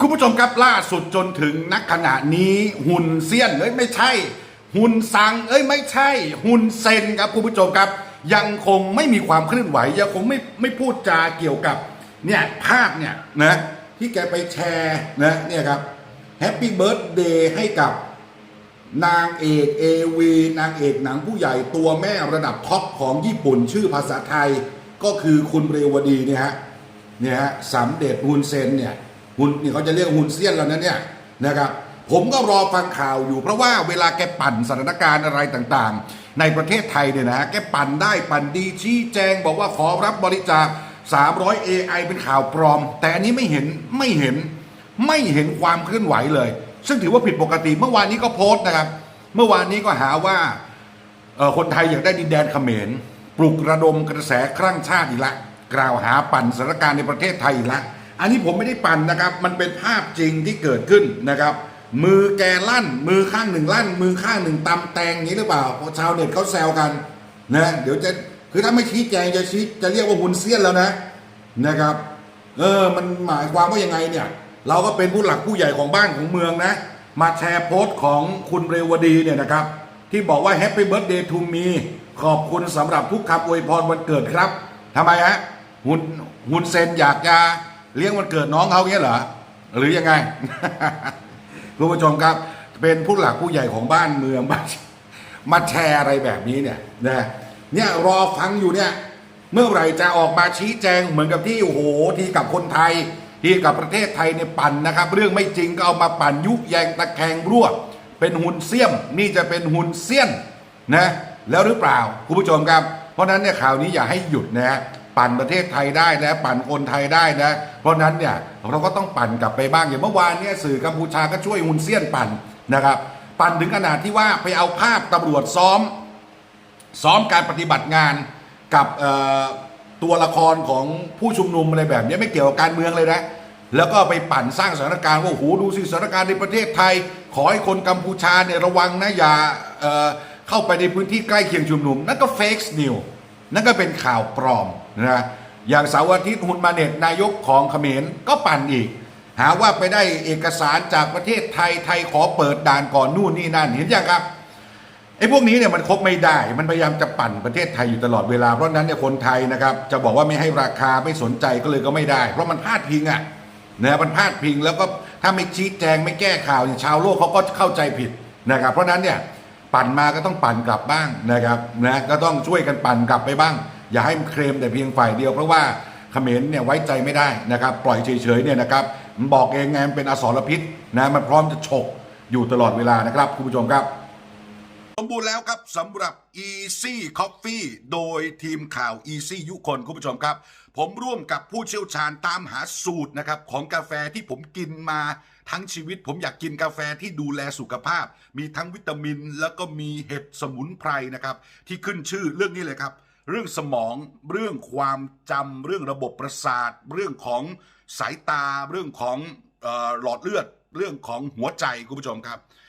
คุณผู้ชมครับล่าสุดจนถึงนักขณะนี้หุ่นเซียนเอ้ยไม่ใช่ หุ่นสังเอ้ยไม่ใช่ หุ่นเซนครับคุณผู้ชมครับ ยังคงไม่มีความเคลื่อนไหวยังคงไม่ไม่พูดจาเกี่ยวกับเนี่ยภาพเนี่ยนะที่แกไปแชร์นะเนี่ยครับแฮปปี้เบิร์ดเดย์ให้กับนางเอกเอวีนางเอกหนังผู้ใหญ่ตัวแม่ระดับท็อปของญี่ปุ่นชื่อภาษาไทย ก็คือคุณเรวดีเนี่ยฮะเนี่ยฮะสำเด็จฮุนเซนเนี่ย ฮุนนี่เขาจะเรียกฮุนเซียนแล้วนะเนี่ยนะครับผมก็รอฟังข่าวอยู่ เพราะว่าเวลาแกปั่นสถานการณ์อะไรต่างๆ ในประเทศไทยเนี่ยนะแกปั่นได้ปั่นดีชี้แจงบอกว่าขอรับบริจาค 300 AI เป็นข่าวปลอม แต่อันนี้ไม่เห็นไม่เห็นไม่เห็นความเคลื่อนไหวเลย ซึ่งถือว่าผิดปกติเมื่อวานนี้ก็โพสต์นะครับ เมื่อวานนี้ก็หาว่าคนไทยอยากได้ดินแดนเขมรปลุกระดมกระแสครั่งชาติอีกละ กล่าวหาปั่นสถานการณ์ในประเทศไทยอีกละ อันนี้ผมไม่ได้ปั่นนะครับ มันเป็นภาพจริงที่เกิดขึ้นนะครับ มือแกลั่น มือข้างหนึ่งลั่น มือข้างหนึ่งตำแตงนี้หรือเปล่าเพราะชาวเน็ตเขาแซวกันนะเดี๋ยวจะคือถ้าไม่ชี้แจงจะชี้จะเรียกว่าหุนเซียนแล้วนะนะครับ เออมันหมายความว่ายังไงเนี่ย เราก็เป็นผู้หลักผู้ใหญ่ของบ้านของเมืองนะ มาแชร์โพสต์ของคุณเรวดีเนี่ยนะครับ ที่บอกว่า Happy Birthday to me ขอบคุณสำหรับทุกคำอวยพรวันเกิดครับทำไมฮะหุนหุนเซนอยากจะ เลี้ยงวันเกิดน้องเขาเงี้ยเหรอหรือยังไงคุณผู้ชมครับ เป็นผู้หลักผู้ใหญ่ของบ้านเมืองมามาแชร์อะไรแบบนี้เนี่ยนะเนี่ยรอฟังอยู่เนี่ย เมื่อไหร่จะออกมาชี้แจงเหมือนกับที่โอ้โหที่กับคนไทย ที่กับประเทศไทยเนี่ยปั่นนะครับ เรื่องไม่จริงก็เอามาปั่นยุแยงตะแคงรั่ว เป็นหุ่นเสี้ยม นี่จะเป็นหุ่นเสี้ยนนะแล้วหรือเปล่าคุณผู้ชมครับ เพราะนั้นเนี่ยข่าวนี้อย่าให้หยุดนะฮะ ปั่นประเทศไทยได้นะปั่นคนไทยได้นะ เพราะนั้นเนี่ยเราก็ต้องปั่นกลับไปบ้างอย่างเมื่อวานเนี่ยสื่อกัมพูชาก็ช่วยหุ่นเสี้ยนปั่นนะครับ ปั่นถึงขนาดที่ว่าไปเอาภาพตำรวจซ้อม ซ้อมการปฏิบัติงานกับตัวละครของผู้ชุมนุมอะไรแบบนี้ไม่เกี่ยวกับการเมืองเลยนะแล้วก็ไปปั่นสร้างสถานการณ์ว่าโอ้โหดูสิสถานการณ์ในประเทศไทย ขอให้คนกัมพูชาเนี่ยระวังนะอย่าเเข้าไปในพื้นที่ใกล้เคียงชุมนุมนั่นก็เฟกซ์นิว นั่นก็เป็นข่าวปลอมนะอย่างเสาร์อาทิตย์ฮุนมาเน็ตนายกของเขมรก็ปั่นอีก หาว่าไปได้เอกสารจากประเทศไทยไทยขอเปิดด่านก่อนนู่นนี่นั่นเห็นยังครับไอ้พวกนี้เนี่ยมันคบไม่ได้ มันพยายามจะปั่นประเทศไทยอยู่ตลอดเวลา เพราะนั้นเนี่ยคนไทยนะครับจะบอกว่าไม่ให้ราคาไม่สนใจก็เลยก็ไม่ได้ เพราะมันพลาดพิงอะนะมันพลาดพิงแล้วก็ถ้าไม่ชี้แจงไม่แก้ข่าวเนี่ยชาวโลกเขาก็เข้าใจผิดนะครับ เพราะนั้นเนี่ย ปั่นมาก็ต้องปั่นกลับบ้างนะครับนะก็ต้องช่วยกันปั่นกลับไปบ้าง อย่าให้เคลมแต่เพียงฝ่ายเดียวเพราะว่าเขมรเนี่ยไว้ใจไม่ได้นะครับ ปล่อยเฉยๆเนี่ยนะครับมันบอกเองไงมันเป็นอสรพิษนะมันพร้อมจะฉกอยู่ตลอดเวลานะครับคุณผู้ชมครับ สมบูรณ์แล้วครับสำหรับ Easy Coffee โดยทีมข่าว Easy ยุคนคุณผู้ชมครับ ผมร่วมกับผู้เชี่ยวชาญตามหาสูตรนะครับของกาแฟที่ผมกินมา ทั้งชีวิตผมอยากกินกาแฟที่ดูแลสุขภาพ มีทั้งวิตามิน แล้วก็มีเห็ดสมุนไพรนะครับ ที่ขึ้นชื่อเรื่องนี้เลยครับ เรื่องสมองเรื่องความจำเรื่องระบบประสาท เรื่องของสายตา เรื่องของออหลอดเลือด เรื่องของหัวใจคุณผู้ชมครับ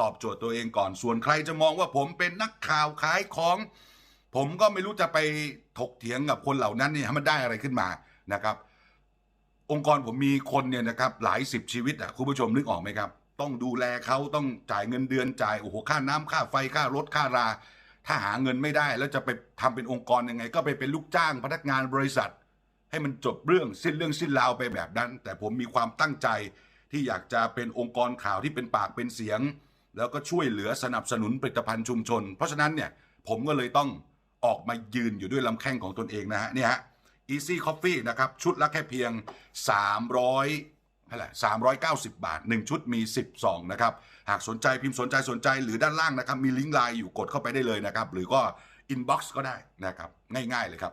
ตอบโจทย์ตัวเองก่อน ส่วนใครจะมองว่าผมเป็นนักข่าวขายของ ผมก็ไม่รู้จะไปถกเถียงกับคนเหล่านั้นเนี่ยให้มันได้อะไรขึ้นมานะครับ องค์กรผมมีคนเนี่ยนะครับหลายสิบชีวิตอะคุณผู้ชมนึกออกไหมครับ ต้องดูแลเขาต้องจ่ายเงินเดือนจ่ายโอ้โหค่าน้ำค่าไฟค่ารถค่ารา ถ้าหาเงินไม่ได้ แล้วจะไปทำเป็นองค์กรยังไง ก็ไปเป็นลูกจ้างพนักงานบริษัท ให้มันจบเรื่องสิ้นเรื่องสิ้นราวไปแบบนั้น แต่ผมมีความตั้งใจที่อยากจะเป็นองค์กรข่าวที่เป็นปากเป็นเสียง แล้วก็ช่วยเหลือสนับสนุนผลิตภัณฑ์ชุมชน เพราะฉะนั้นเนี่ยผมก็เลยต้องออกมายืนอยู่ด้วยลำแข้งของตนเองนะฮะเนี่ยฮะ Easy Coffee นะครับ ชุดละแค่เพียง 300เท่าไหร่390 บาท 1 ชุดมี 10ซองนะครับ หากสนใจพิมพ์สนใจสนใจหรือด้านล่างนะครับ มีลิงก์ไลน์อยู่กดเข้าไปได้เลยนะครับ หรือก็ inbox ก็ได้นะครับ ง่ายๆเลยครับ